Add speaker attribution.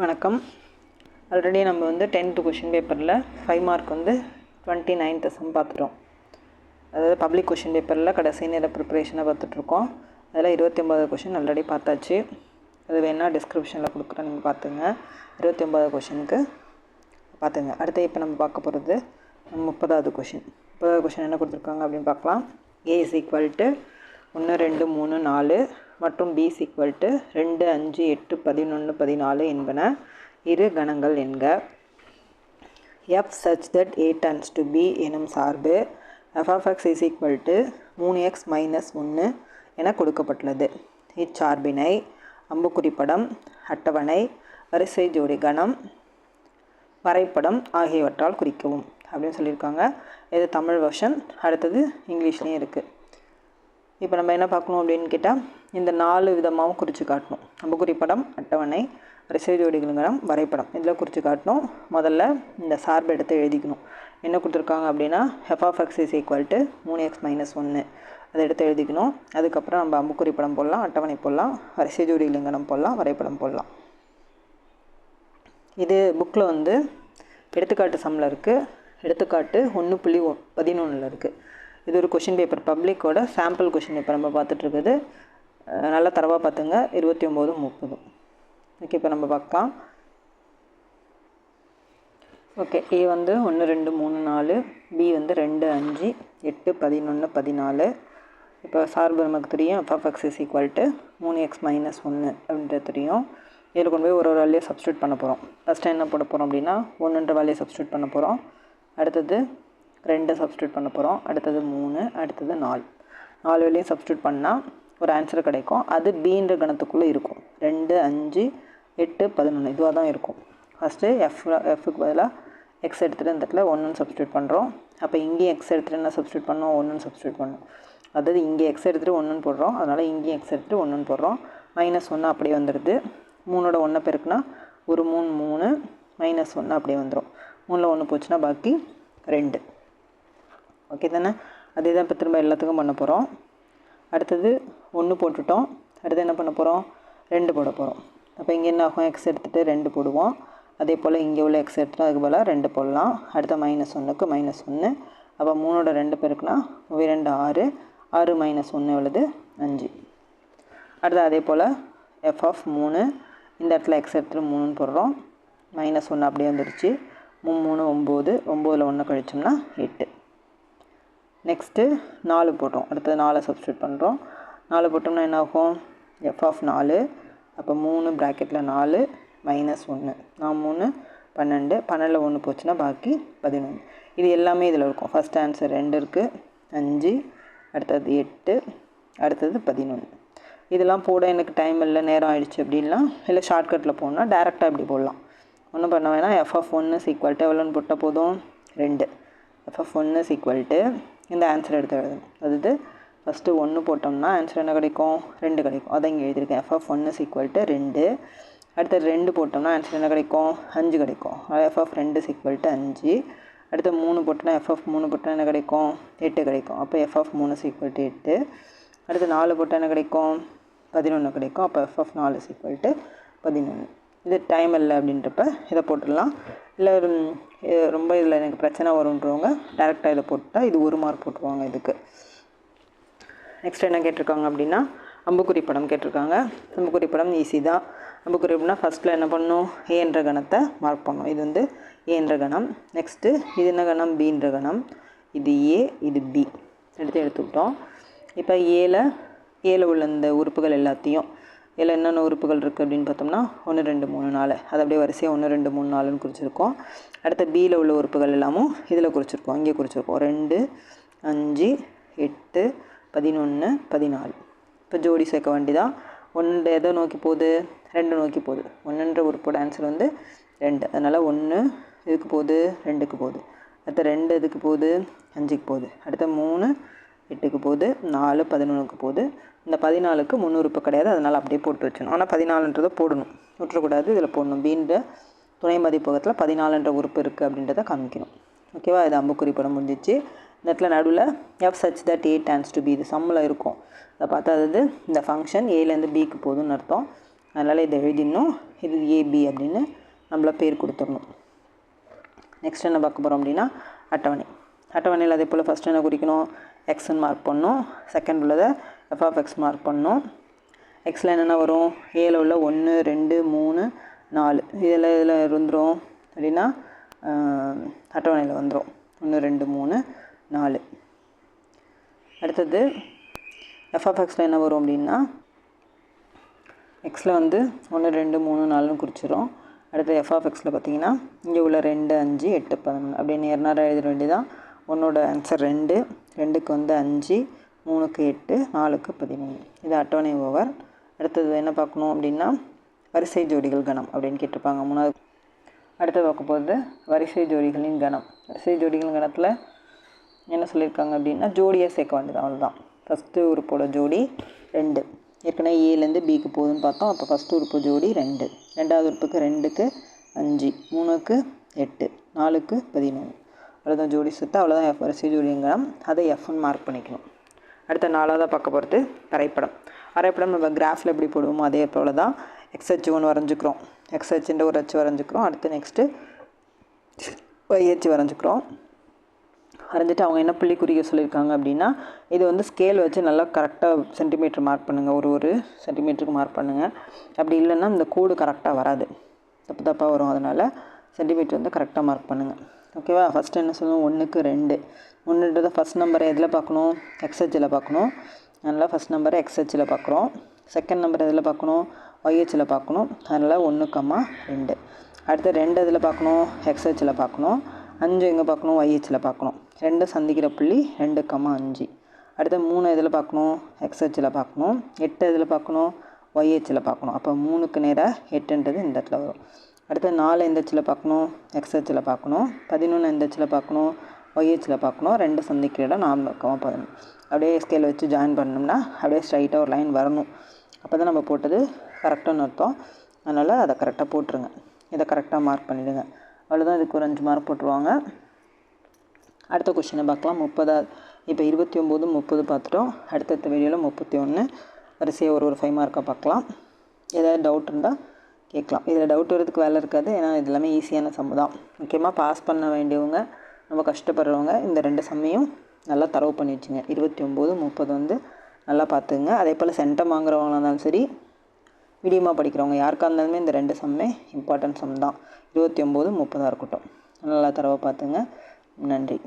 Speaker 1: வணக்கம். ஆல்ரெடி நம்ம வந்து டென்த்து கொஷின் பேப்பரில் ஃபைவ் மார்க் வந்து டுவெண்ட்டி நைன்த்து சம் பார்த்துட்டோம். அதாவது பப்ளிக் கொஷின் பேப்பரில் கடைசி நேர ப்ரிப்பரேஷனை பார்த்துட்ருக்கோம். அதில் இருபத்தி ஒம்பது கொஷின் ஆல்ரெடி பார்த்தாச்சு. அது வேணால் டிஸ்கிரிப்ஷனில் கொடுக்குறேன் நீங்கள் பார்த்துங்க. இருபத்தி ஒம்பது கொஷினுக்கு பார்த்துங்க. அடுத்து இப்போ நம்ம பார்க்க போகிறது முப்பதாவது கொஷின் முப்பதாவது கொஷின் என்ன கொடுத்துருக்காங்க அப்படின்னு பார்க்கலாம். ஏ இஸ் ஈக்குவல் டு ஒன்று ரெண்டு மூணு நாலு மற்றும் பி இஸ் டு ரெண்டு அஞ்சு எட்டு பதினொன்று பதினாலு என்பன இரு கணங்கள் என்க. F such that A tends to B எனும் சார்பு F F X is equal to மூணு எக்ஸ் மைனஸ் ஒன்று என கொடுக்கப்பட்டுள்ளது. இச்சார்பினை அம்புக்குறிப்படம் அட்டவணை வரிசை ஜோடி கணம் வரைபடம் ஆகியவற்றால் குறிக்கவும். அப்படின்னு சொல்லியிருக்காங்க. இது தமிழ் வெர்ஷன் அடுத்தது இங்கிலீஷ்லேயும் இருக்குது இப்போ நம்ம என்ன பார்க்கணும் அப்படின்னு கேட்டால் இந்த நாலு விதமாகவும் குறித்து காட்டணும். நம்ம குறிப்படம் அட்டவணை வரிசை ஜோடிகளுங்கடம் வரைபடம். இதில் குறித்து காட்டணும். முதல்ல இந்த சார்பு எடுத்து எழுதிக்கணும். என்ன கொடுத்துருக்காங்க அப்படின்னா F of X is equal to மூணு எக்ஸ் மைனஸ் ஒன்று அதை எடுத்து எழுதிக்கணும். அதுக்கப்புறம் நம்ம அம்புக்குறிப்படம் போடலாம் அட்டவணை போடலாம் வரிசை ஜோடிகளுங்கடம் போடலாம் வரைபடம் போடலாம். இது புக்கில் வந்து எடுத்துக்காட்டு சம்மில் இருக்குது எடுத்துக்காட்டு ஒன்று புள்ளி ஒ பதினொன்றில் இருக்குது இது ஒரு கொஷின் பேப்பர் பப்ளிக்கோட சாம்பிள் கொஷின் பேப்பர் நம்ம பார்த்துட்ருக்குது. நல்லா தரவாக பார்த்துங்க. இருபத்தி ஒம்பது முப்பது ஓகே இப்போ நம்ம பார்க்கலாம். ஓகே ஏ வந்து ஒன்று ரெண்டு மூணு நாலு பி வந்து ரெண்டு அஞ்சு எட்டு பதினொன்று பதினாலு. இப்போ சார்பு நமக்கு தெரியும். F X is equal to மூணு எக்ஸ் மைனஸ் ஒன்று அப்படின்றது தெரியும். இதில் கொண்டு போய் ஒரு ஒரு வேலையை சப்ஸ்டியூட் பண்ண போகிறோம் ஃபஸ்ட்டு என்ன போட போகிறோம் அப்படின்னா ஒன்றுன்ற வேலையை சப்ஸ்டியூட் பண்ண போகிறோம் அடுத்தது ரெண்டை சப்ஸ்டியூட் பண்ண போகிறோம் அடுத்தது மூணு அடுத்தது நாலு. நாலு வேலையும் சப்ஸ்டியூட் பண்ணால் ஒரு ஆன்சர் கிடைக்கும். அது பீன்ற கணத்துக்குள்ளே இருக்கும். ரெண்டு அஞ்சு எட்டு பதினொன்று இதுவாக தான் இருக்கும் ஃபஸ்ட்டு எஃப் எஃப்க்கு பதிலாக எக்ஸ் எடுத்துகிட்டு இந்த இடத்துல ஒன்றுன்னு சப்ஸ்டியூட் பண்ணுறோம் அப்போ இங்கேயும் எக்ஸ் எடுத்துகிட்டு என்ன சப்ஸ்டியூட் பண்ணோம் ஒன்றுன்னு சப்ஸ்டியூட் பண்ணோம் அதாவது இங்கே எக்ஸ் எடுத்துகிட்டு ஒன்றுன்னு போடுறோம். அதனால் இங்கேயும் எக்ஸ் எடுத்துகிட்டு ஒன்றுன்னு போடுறோம். மைனஸ் ஒன்று அப்படியே வந்துடுது. மூணோட ஒன்றை பெருக்குனா ஒரு மூணு மூணு. மைனஸ் ஒன்று அப்படியே வந்துடும் மூணில் ஒன்று போச்சுன்னா பாக்கி ரெண்டு. ஓகே தானே? அதே தான் இப்போ திரும்ப எல்லாத்துக்கும் பண்ண போகிறோம் அடுத்தது ஒன்று போட்டுட்டோம். அடுத்து என்ன பண்ண போகிறோம் ரெண்டு போட போகிறோம் அப்போ இங்கே என்ன ஆகும்? எக்ஸ் எடுத்துகிட்டு ரெண்டு போடுவோம். அதே போல் இங்கே உள்ள எக்ஸ் எடுத்துகிட்டு அதுக்கு போல் ரெண்டு போடலாம். அடுத்த மைனஸ் ஒன்றுக்கு மைனஸ் ஒன்று அப்போ மூணோட ரெண்டு பேருக்குனா ரெண்டு ஆறு. ஆறு மைனஸ் ஒன்று உள்ளது அஞ்சு. அடுத்து அதே போல் எஃப் ஆஃப் மூணு. இந்த இடத்துல எக்ஸ் எடுத்துகிட்டு மூணுன்னு போடுறோம். மைனஸ் ஒன்று அப்படியே வந்துடுச்சு மூணு மூணு ஒம்பது ஒம்போதில் ஒன்று கழிச்சோம்னா எட்டு. நெக்ஸ்ட்டு நாலு போடுறோம் அடுத்தது நாலை சப்ஸ்டியூட் பண்ணுறோம் நாலு போட்டோம்னா என்ன ஆகும் எஃப் ஆஃப் நாலு. அப்போ மூணு ப்ராக்கெட்டில் நாலு மைனஸ் ஒன்று நான் மூணு பன்னெண்டு. பன்னெண்டில் ஒன்று போச்சுன்னா பாக்கி பதினொன்று. இது எல்லாமே இதில் இருக்கும். ஃபஸ்ட் ஆன்சர் ரெண்டு இருக்குது அஞ்சு. அடுத்தது எட்டு. அடுத்தது பதினொன்று. இதெல்லாம் போட எனக்கு டைம் இல்லை. நேரம் ஆயிடுச்சு அப்படின்லாம் இல்லை ஷார்ட்கட்டில் போகணுன்னா டேரெக்டாக இப்படி போடலாம். ஒன்றும் பண்ண வேணாம். எஃப்எஃப் ஒன்று சீக்வல்ட்டு எவ்வளோன்னு போட்டால் போதும்? ரெண்டு. எஃப்எஃப் ஒன்று சீக்வல்ட்டு இந்த ஆன்சர் எடுத்து எழுதணும் அதாவது ஃபஸ்ட்டு ஒன்று போட்டோம்னா ஆன்சர் என்ன கிடைக்கும்? ரெண்டு கிடைக்கும். அதை இங்கே எழுதியிருக்கேன். எஃப்எஃப் ஒன்று சீக்வல் டு ரெண்டு. அடுத்து ரெண்டு போட்டோம்னா ஆன்சர் என்ன கிடைக்கும்? அஞ்சு கிடைக்கும். எஃப்எஃப் ரெண்டு சீக்வல் டு அஞ்சு. அடுத்து மூணு போட்டோம்னா எஃப்எஃப் மூணு போட்டால் என்ன கிடைக்கும்? எட்டு கிடைக்கும். அப்போ எஃப்எஃப் மூணு சீக்வல் டு எட்டு. அடுத்து நாலு போட்டால் என்ன கிடைக்கும்? பதினொன்று கிடைக்கும். அப்போ எஃப்எஃப் நாலு சீக்வல் டு பதினொன்று இது டைம் இல்லை அப்படின்றப்ப இதை போட்டுடலாம். இல்லை ரொம்ப இதில் எனக்கு பிரச்சனை வருன்றவங்க டேரெக்டாக இதை போட்டால் இது ஒரு மார்க் போட்டுருவாங்க இதுக்கு. நெக்ஸ்ட் என்ன கேட்டிருக்காங்க அப்படின்னா அம்புக்குறி படம் கேட்டிருக்காங்க. அம்புக்குறி படம் ஈஸி தான். அம்புக்குறி படம்னா ஃபஸ்ட்டில் என்ன பண்ணணும் ஏன்ற கணத்தை மார்க் பண்ணணும் இது வந்து ஏன்ற கணம். நெக்ஸ்ட்டு இது என்ன கணம்? பீன்ற கணம். இது ஏ இது பி எடுத்து எடுத்துக்கிட்டோம் இப்போ ஏல ஏல உள்ள இந்த உறுப்புகள் எல்லாத்தையும் இதில் என்னென்ன உறுப்புகள் இருக்குது அப்படின்னு பார்த்தோம்னா ஒன்று ரெண்டு மூணு நாலு. அது அப்படியே வரிசையாக ஒன்று ரெண்டு மூணு நாலுன்னு குறிச்சிருக்கோம். அடுத்த பியில் உள்ள உறுப்புகள் எல்லாமும் இதில் குறிச்சிருக்கோம் இங்கே குறிச்சிருக்கோம். ரெண்டு அஞ்சு எட்டு பதினொன்று பதினாலு. இப்போ ஜோடி சேர்க்க வேண்டிதான் ஒன்று எதை நோக்கி போகுது? ரெண்டு நோக்கி போகுது. ஒன்றுன்ற உறுப்போட ஆன்சர் வந்து ரெண்டு. அதனால் ஒன்று இதுக்கு போகுது ரெண்டுக்கு போகுது. அடுத்த ரெண்டு இதுக்கு போகுது? அஞ்சுக்கு போகுது. அடுத்த மூணு எட்டுக்கு போகுது நாலு பதினொன்றுக்கு போகுது. இந்த பதினாலுக்கு முந்நூறுப்பு கிடையாது அதனால் அப்படியே போட்டு வச்சணும் ஆனால் பதினாலுன்றதை போடணும். விட்டுறக்கூடாது இதில் போடணும். பீன்ற துணை மதிப்பகத்தில் பதினாலுன்ற உறுப்பு இருக்குது அப்படின்றத காமிக்கணும். ஓகேவா? இது அம்புக்குறி படம் முடிஞ்சிச்சு. நெட்டில் நடுவில் F such that A tends to B இது சம்மில் இருக்கும். அதை பார்த்தா அது இந்த ஃபங்க்ஷன் ஏலேருந்து பிக்கு போகுதுன்னு அர்த்தம். அதனால் இதை எழுதிடணும். இது ஏபி அப்படின்னு நம்மள பேர் கொடுத்துடணும். நெக்ஸ்ட் என்ன பார்க்க போகிறோம் அப்படின்னா அட்டவணை. அட்டவணையில் அதே போல் ஃபஸ்ட் என்ன குறிக்கணும்? எக்ஸ்ன்னு மார்க் பண்ணணும் செகண்ட் உள்ளதை எஃப் ஆஃப் எக்ஸ் மார்க் பண்ணணும் எக்ஸில் என்னென்ன வரும்? ஏல உள்ள ஒன்று ரெண்டு மூணு நாலு. இதில் இதில் இருந்துடும் அப்படின்னா அட்டவணையில் வந்துடும் ஒன்று ரெண்டு மூணு நாலு. அடுத்தது எஃப்எஃப்எக்ஸில் என்ன வரும் அப்படின்னா எக்ஸில் வந்து ஒன்று ரெண்டு மூணு நாலுன்னு குறிச்சிடும் அடுத்து எஃப்எஃப்எக்ஸில் பார்த்தீங்கன்னா இங்கே உள்ள ரெண்டு அஞ்சு எட்டு பதினொன்று. அப்படின்னு நேர் நேரம் எழுத வேண்டியதான் ஒன்னோட ஆன்சர் ரெண்டு ரெண்டுக்கு வந்து அஞ்சு மூணுக்கு எட்டு நாலுக்கு பதிமூணு. இது அட்டவணை ஓவர் அடுத்தது என்ன பார்க்கணும் அப்படின்னா வரிசை ஜோடிகள் கணம் அப்படின்னு கேட்டிருப்பாங்க. மூணாவது அடுத்து பார்க்க போகிறது வரிசை ஜோடிகளின் கணம். வரிசை ஜோடிகளின் கணத்தில் என்ன சொல்லியிருக்காங்க அப்படின்னா ஜோடியாக சேர்க்க வேண்டியது அவ்வளோதான் ஃபஸ்ட்டு உறுப்போட ஜோடி ரெண்டு. ஏற்கனவே ஏலேருந்து பிக்கு போகுதுன்னு பார்த்தோம். அப்போ ஃபஸ்ட்டு உறுப்பு ஜோடி ரெண்டு. ரெண்டாவது உறுப்புக்கு ரெண்டுக்கு அஞ்சு மூணுக்கு எட்டு நாலுக்கு பதினொன்று அவ்வளோதான் ஜோடி சுற்று அவ்வளோதான் எஃப் வரிசை ஜோடிங்கிறோம் அதை எஃப்னு மார்க் பண்ணிக்கணும். அடுத்த நாலாவதாக பார்க்க போகிறது வரைபடம் வரைபடம் நம்ம கிராஃபில் எப்படி போடுவோமோ அதே போல் தான் எக்ஸ்ஹெச் ஒன்று வரைஞ்சிக்கிறோம். எக்ஸ்ஹெச்ன்ற ஒரு அச்சு வரைஞ்சிக்கிறோம். அடுத்து நெக்ஸ்ட்டு ஒய்ஹெச் வரைஞ்சிக்கிறோம். வரைஞ்சிட்டு அவங்க என்ன புள்ளி குறிக்க சொல்லியிருக்காங்க அப்படின்னா இது வந்து ஸ்கேல் வச்சு நல்லா கரெக்டாக சென்டிமீட்டர் மார்க் பண்ணுங்கள் ஒரு ஒரு சென்டிமீட்டருக்கு மார்க் பண்ணுங்கள் அப்படி இல்லைன்னா இந்த கோடு கரெக்டாக வராது. தப்பு தப்பாக வரும். அதனால் சென்டிமீட்டர் வந்து கரெக்டாக மார்க் பண்ணுங்கள் ஓகேவா ஃபஸ்ட்டு என்ன சொல்லணும்? ஒன்றுக்கு ரெண்டு. ஒன்றுன்றத ஃபஸ்ட் நம்பரை எதில் பார்க்கணும்? எக்ஸ்ஹெச்சில் பார்க்கணும். அதனால் ஃபஸ்ட் நம்பரை எக்ஸ்ஹெச்சில் பார்க்குறோம். செகண்ட் நம்பர் எதில் பார்க்கணும்? ஒய்ஹெச்சில் பார்க்கணும். அதனால் ஒன்று கம்மா ரெண்டு. அடுத்து ரெண்டு எதில் பார்க்கணும்? எக்ஸ்ஹெச்சில் பார்க்கணும். அஞ்சு எங்கே பார்க்கணும்? ஒய்ஹெச்சில் பார்க்கணும். ரெண்டு சந்திக்கிற புள்ளி ரெண்டு கம்மா அஞ்சு. அடுத்து மூணு இதில் பார்க்கணும்? எக்ஸ்ஹெச்சில் பார்க்கணும். எட்டு இதில் பார்க்கணும்? ஒய்ஹெச்சில் பார்க்கணும். அப்போ மூணுக்கு நேராக எட்டுன்றது இந்த இடத்துல வரும். அடுத்து நாலு எந்த எச்சில் பார்க்கணும் எக்ஸ்ஹெச்சில் பார்க்கணும் பதினொன்று எந்த எச்சில் பார்க்கணும் ஒய்ஹெச்சில் பார்க்கணும் ரெண்டு சந்திக்கிற இடம் நாலு பக்கமாக பதினொன்று அப்படியே ஸ்கேல் வச்சு ஜாயின் பண்ணோம்னா அப்படியே ஸ்ட்ரைட்டாக ஒரு லைன் வரணும். அப்போ தான் நம்ம போட்டது கரெக்டானு அர்த்தம். அதனால் அதை கரெக்டாக போட்டுருங்க. இதை கரெக்டாக மார்க் பண்ணிவிடுங்க அவ்வளோதான் இதுக்கு ஒரு அஞ்சு மார்க் போட்டுருவாங்க. அடுத்த கொஷினை பார்க்கலாம். முப்பதாவது இப்போ இருபத்தி ஒம்பது முப்பது பார்த்துட்டோம். அடுத்தடுத்த வீடியோவில் முப்பத்தி ஒன்று வரிசையாக ஒரு ஒரு ஃபைவ் மார்க்காக பார்க்கலாம். ஏதாவது டவுட் இருந்தால் கேட்கலாம். இதில் டவுட் வரதுக்கு வேலை இருக்காது. ஏன்னா இது எல்லாமே ஈஸியான சம்மு தான். முக்கியமாக பாஸ் பண்ண வேண்டியவங்க ரொம்ப கஷ்டப்படுறவங்க இந்த ரெண்டு சம்மையும் நல்லா தரவு பண்ணி வச்சுங்க. இருபத்தி ஒம்பது முப்பது வந்து நல்லா பார்த்துங்க. அதே போல் சென்டம் வாங்குறவங்களாக இருந்தாலும் சரி மீடியமாக படிக்கிறவங்க யாருக்காக இருந்தாலுமே இந்த ரெண்டு சம்மே இம்பார்ட்டன்ட் சம் தான். இருபத்தி ஒம்பது முப்பதாக இருக்கட்டும். நல்லா தரவை பார்த்துங்க. நன்றி.